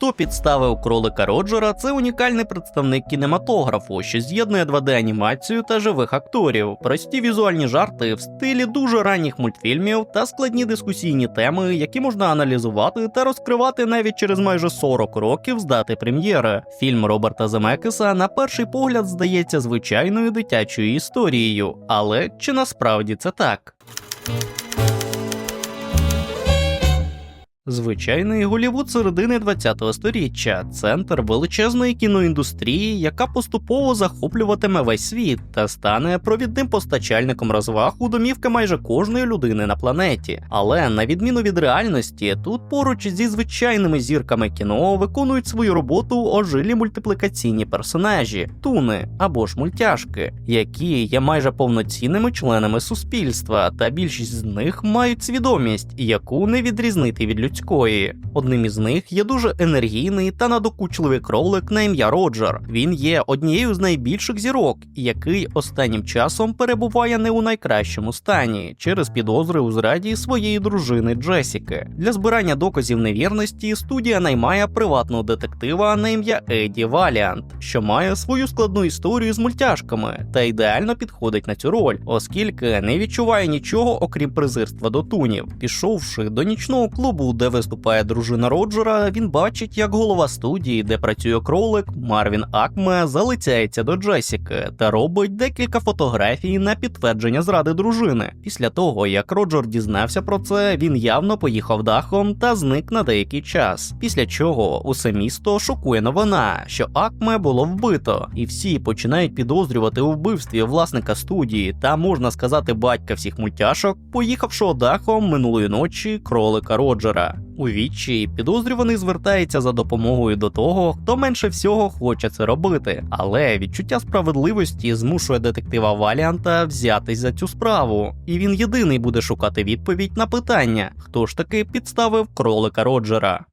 Хто підставив кролика Роджера, це унікальний представник кінематографу, що з'єднує 2D-анімацію та живих акторів, прості візуальні жарти в стилі дуже ранніх мультфільмів та складні дискусійні теми, які можна аналізувати та розкривати навіть через майже 40 років з дати прем'єри. Фільм Роберта Земекеса на перший погляд здається звичайною дитячою історією, але чи насправді це так? Звичайний Голівуд середини ХХ століття, центр величезної кіноіндустрії, яка поступово захоплюватиме весь світ та стане провідним постачальником розваг у домівки майже кожної людини на планеті. Але на відміну від реальності, тут поруч зі звичайними зірками кіно виконують свою роботу ожилі мультиплікаційні персонажі, туни або ж мультяшки, які є майже повноцінними членами суспільства, та більшість з них мають свідомість, яку не відрізнити від людської. Одним із них є дуже енергійний та надокучливий кролик на ім'я Роджер. Він є однією з найбільших зірок, який останнім часом перебуває не у найкращому стані через підозри у зраді своєї дружини Джесіки. Для збирання доказів невірності студія наймає приватного детектива на ім'я Еді Валіант, що має свою складну історію з мультяшками та ідеально підходить на цю роль, оскільки не відчуває нічого окрім презирства до тунів. Пішовши до нічного клубу, де виступає дружина Роджера, він бачить, як голова студії, де працює кролик, Марвін Акме, залицяється до Джесіки та робить декілька фотографій на підтвердження зради дружини. Після того, як Роджер дізнався про це, він явно поїхав дахом та зник на деякий час. Після чого усе місто шокує новина, що Акме було вбито, і всі починають підозрювати у вбивстві власника студії та можна сказати батька всіх мультяшок, поїхавшого дахом минулої ночі кролика Роджера. У відчі підозрюваний звертається за допомогою до того, хто менше всього хоче це робити, але відчуття справедливості змушує детектива Валіанта взятись за цю справу, і він єдиний буде шукати відповідь на питання, хто ж таки підставив кролика Роджера.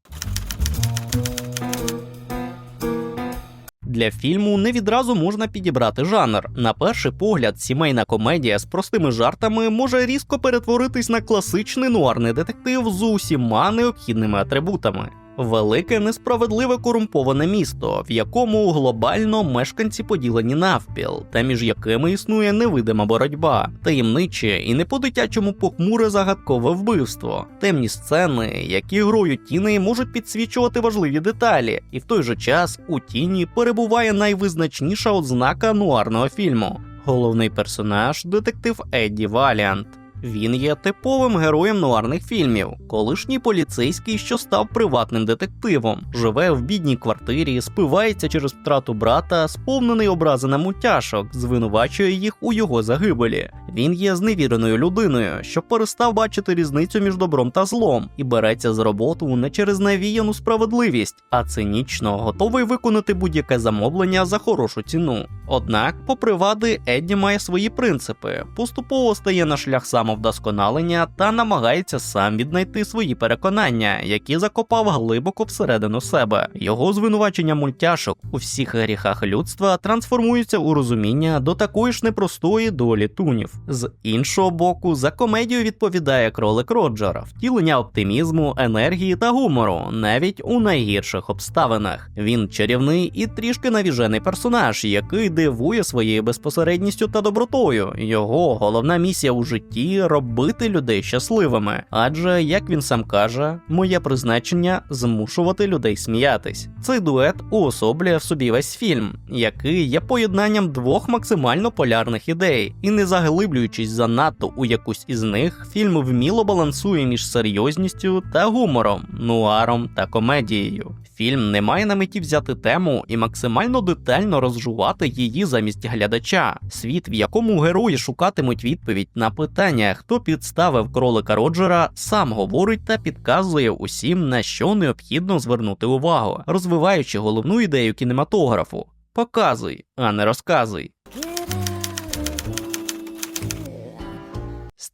Для фільму не відразу можна підібрати жанр. На перший погляд, сімейна комедія з простими жартами може різко перетворитись на класичний нуарний детектив з усіма необхідними атрибутами. Велике несправедливе корумповане місто, в якому глобально мешканці поділені навпіл, та між якими існує невидима боротьба, таємниче і не по-дитячому похмуре загадкове вбивство, темні сцени, які грою тіни можуть підсвічувати важливі деталі, і в той же час у тіні перебуває найвизначніша ознака нуарного фільму. Головний персонаж детектив Едді Валіант. Він є типовим героєм нуарних фільмів, колишній поліцейський, що став приватним детективом, живе в бідній квартирі, спивається через втрату брата, сповнений образи на мультяшок, звинувачує їх у його загибелі. Він є зневіреною людиною, що перестав бачити різницю між добром та злом, і береться за роботу не через навіяну справедливість, а цинічно готовий виконати будь-яке замовлення за хорошу ціну. Однак, попри вади, Едді має свої принципи, поступово стає на шлях самовдосконалення та намагається сам віднайти свої переконання, які закопав глибоко всередину себе. Його звинувачення мультяшок у всіх гріхах людства трансформуються у розуміння до такої ж непростої долі тунів. З іншого боку, за комедію відповідає кролик Роджера, втілення оптимізму, енергії та гумору, навіть у найгірших обставинах. Він чарівний і трішки навіжений персонаж, який дивує своєю безпосередністю та добротою. Його головна місія у житті робити людей щасливими. Адже, як він сам каже, моє призначення змушувати людей сміятись. Цей дует уособлює в собі весь фільм, який є поєднанням двох максимально полярних ідей, і не заглиблюючись занадто у якусь із них, фільм вміло балансує між серйозністю та гумором, нуаром та комедією. Фільм не має на меті взяти тему і максимально детально розжувати її замість глядача. Світ, в якому герої шукатимуть відповідь на питання, хто підставив кролика Роджера, сам говорить та підказує усім, на що необхідно звернути увагу, розвиваючи головну ідею кінематографу. Показуй, а не розказуй.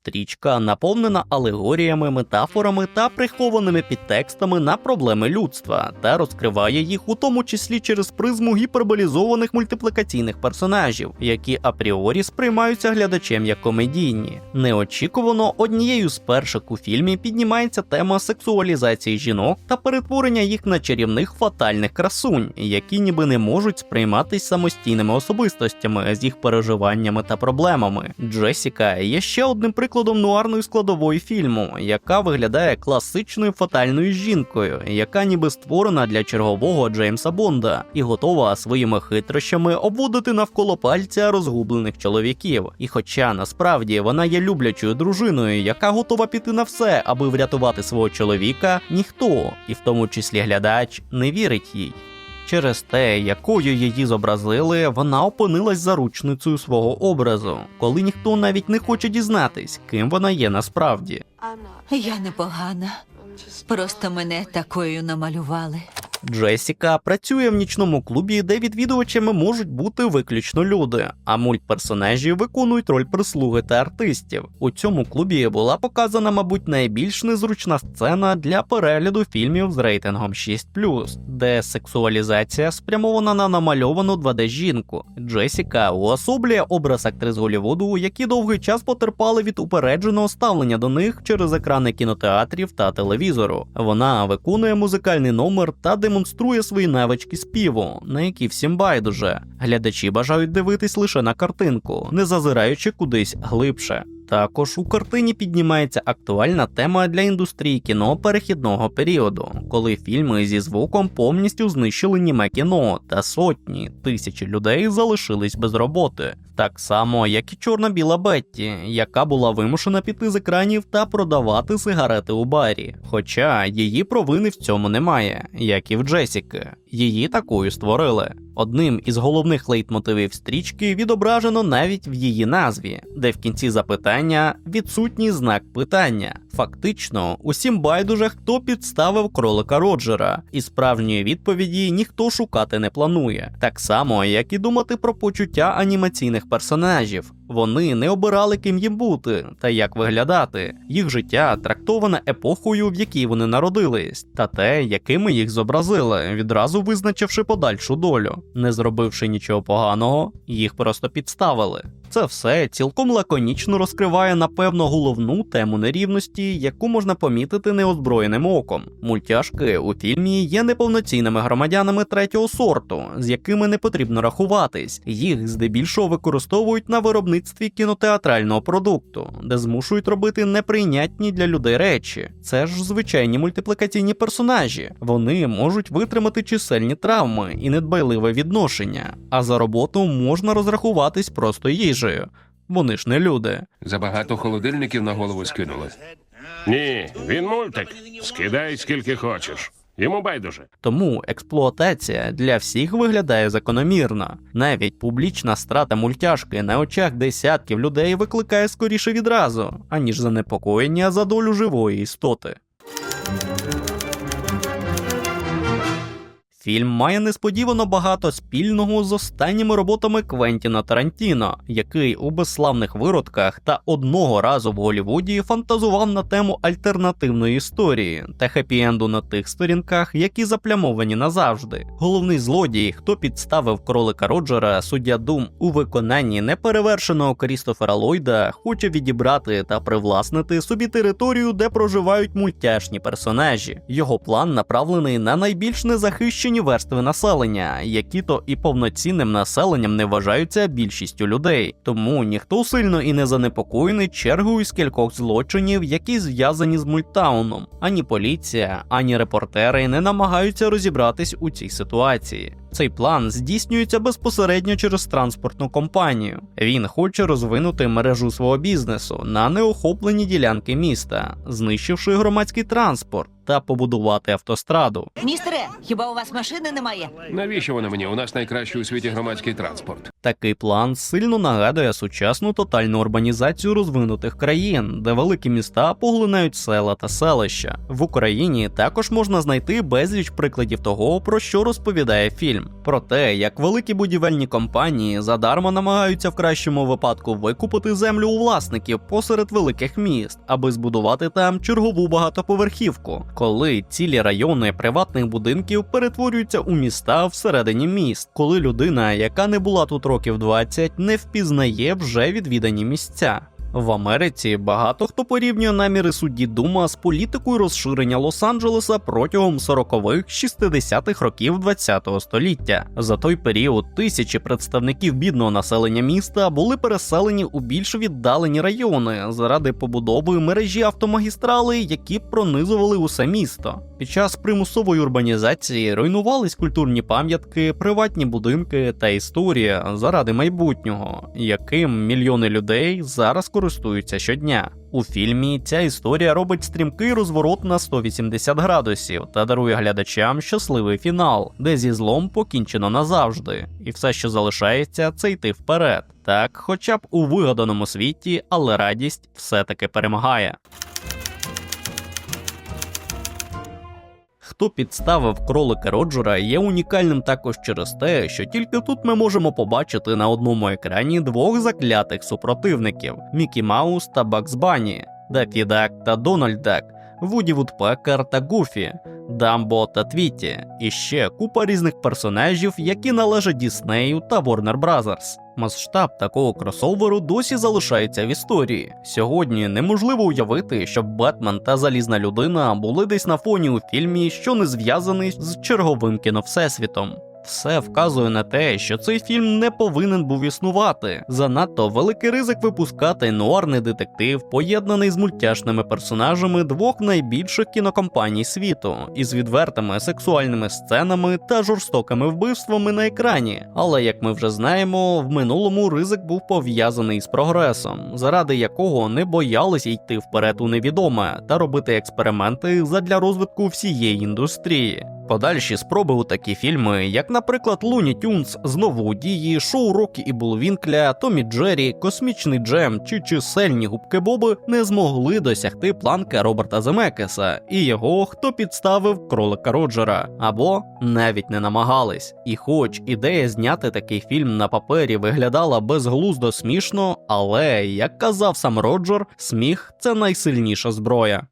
Стрічка наповнена алегоріями, метафорами та прихованими підтекстами на проблеми людства та розкриває їх у тому числі через призму гіперболізованих мультиплікаційних персонажів, які апріорі сприймаються глядачем як комедійні. Неочікувано однією з перших у фільмі піднімається тема сексуалізації жінок та перетворення їх на чарівних фатальних красунь, які ніби не можуть сприйматись самостійними особистостями з їх переживаннями та проблемами. Джесіка є ще одним прикладом нуарної складової фільму, яка виглядає класичною фатальною жінкою, яка ніби створена для чергового Джеймса Бонда і готова своїми хитрощами обводити навколо пальця розгублених чоловіків. І хоча насправді вона є люблячою дружиною, яка готова піти на все, аби врятувати свого чоловіка, ніхто, і в тому числі глядач, не вірить їй. Через те, якою її зобразили, вона опинилась заручницею свого образу, коли ніхто навіть не хоче дізнатись, ким вона є насправді. Я непогана. Просто мене такою намалювали. Джесіка працює в нічному клубі, де відвідувачами можуть бути виключно люди, а мультперсонажі виконують роль прислуги та артистів. У цьому клубі була показана, мабуть, найбільш незручна сцена для перегляду фільмів з рейтингом 6 де сексуалізація спрямована на намальовану 2D жінку. Джесіка уособлює образ актрис Голлівуду, які довгий час потерпали від упередженого ставлення до них через екрани кінотеатрів та телевізору. Вона виконує музикальний номер та демонструє свої навички співу, на які всім байдуже. Глядачі бажають дивитись лише на картинку, не зазираючи кудись глибше. Також у картині піднімається актуальна тема для індустрії кіно перехідного періоду, коли фільми зі звуком повністю знищили німе кіно, та сотні тисячі людей залишились без роботи. Так само, як і чорно-біла Бетті, яка була вимушена піти з екранів та продавати сигарети у барі. Хоча її провини в цьому немає, як і в Джесіки. Її такою створили. Одним із головних лейтмотивів стрічки відображено навіть в її назві, де в кінці запитання відсутній знак питання. Фактично, усім байдуже, хто підставив кролика Роджера, і справжньої відповіді ніхто шукати не планує. Так само, як і думати про почуття анімаційних персонажів. Вони не обирали ким їм бути та як виглядати. Їх життя трактоване епохою, в якій вони народились, та те, якими їх зобразили, відразу визначивши подальшу долю. Не зробивши нічого поганого, їх просто підставили. Це все цілком лаконічно розкриває напевно головну тему нерівності, яку можна помітити неозброєним оком. Мультяшки у фільмі є неповноцінними громадянами третього сорту, з якими не потрібно рахуватись. Їх здебільшого використовують на виробництві кінотеатрального продукту, де змушують робити неприйнятні для людей речі. Це ж звичайні мультиплікаційні персонажі. Вони можуть витримати чисельні травми і недбайливе відношення, а за роботу можна розрахуватись просто їжею. Вони ж не люди. Забагато холодильників на голову скинули. Ні, він мультик. Скидай скільки хочеш. Йому байдуже. Тому експлуатація для всіх виглядає закономірно. Навіть публічна страта мультяшки на очах десятків людей викликає скоріше відразу, аніж занепокоєння за долю живої істоти. Фільм має несподівано багато спільного з останніми роботами Квентіна Тарантіно, який у безславних виродках та одного разу в Голлівуді фантазував на тему альтернативної історії та хеппі-енду на тих сторінках, які заплямовані назавжди. Головний злодій, хто підставив кролика Роджера, суддя Дум у виконанні неперевершеного Крістофера Ллойда, хоче відібрати та привласнити собі територію, де проживають мультяшні персонажі. Його план направлений на найбільш незахищені верстви населення, які то і повноцінним населенням не вважаються більшістю людей. Тому ніхто сильно і не занепокоєний чергою з кількох злочинів, які зв'язані з мультауном. Ані поліція, ані репортери не намагаються розібратись у цій ситуації. Цей план здійснюється безпосередньо через транспортну компанію. Він хоче розвинути мережу свого бізнесу на неохоплені ділянки міста, знищивши громадський транспорт та побудувати автостраду. Містере, хіба у вас машини немає? Навіщо вона мені? У нас найкращий у світі громадський транспорт. Такий план сильно нагадує сучасну тотальну урбанізацію розвинутих країн, де великі міста поглинають села та селища. В Україні також можна знайти безліч прикладів того, про що розповідає фільм. Про те, як великі будівельні компанії задарма намагаються в кращому випадку викупити землю у власників посеред великих міст, аби збудувати там чергову багатоповерхівку, коли цілі райони приватних будинків перетворюються у міста всередині міст, коли людина, яка не була тут років 20, не впізнає вже відвідані місця. В Америці багато хто порівнює наміри судді Дума з політикою розширення Лос-Анджелеса протягом 40-х, 60-х років ХХ століття. За той період тисячі представників бідного населення міста були переселені у більш віддалені райони заради побудови мережі автомагістралей, які пронизували усе місто. Під час примусової урбанізації руйнувались культурні пам'ятки, приватні будинки та історія заради майбутнього, яким мільйони людей зараз користуються щодня. У фільмі ця історія робить стрімкий розворот на 180 градусів та дарує глядачам щасливий фінал, де зі злом покінчено назавжди, і все, що залишається, це йти вперед. Так, хоча б у вигаданому світі, але радість все-таки перемагає. Хто підставив кролика Роджера є унікальним також через те, що тільки тут ми можемо побачити на одному екрані двох заклятих супротивників Мікі Маус та Бакс Банні, Дакі Дак та Дональд Дак, Вуді Вудпекер та Гуфі, Дамбо та Твіті, і ще купа різних персонажів, які належать Діснею та Warner Brothers. Масштаб такого кросоверу досі залишається в історії. Сьогодні неможливо уявити, щоб Бетмен та Залізна людина були десь на фоні у фільмі, що не зв'язаний з черговим кіновсесвітом. Все вказує на те, що цей фільм не повинен був існувати. Занадто великий ризик випускати нуарний детектив, поєднаний з мультяшними персонажами двох найбільших кінокомпаній світу, із відвертими сексуальними сценами та жорстокими вбивствами на екрані. Але як ми вже знаємо, в минулому ризик був пов'язаний з прогресом, заради якого не боялися йти вперед у невідоме та робити експерименти задля розвитку всієї індустрії. Подальші спроби у такі фільми, як, наприклад, Луні Тюнс, знову у дії, шоу Рокі і Булвінкля, Томі Джері, Космічний Джем чи чисельні губки Боби не змогли досягти планки Роберта Земекеса і його, хто підставив кролика Роджера, або навіть не намагались. І хоч ідея зняти такий фільм на папері виглядала безглуздо смішно, але як казав сам Роджер, сміх це найсильніша зброя.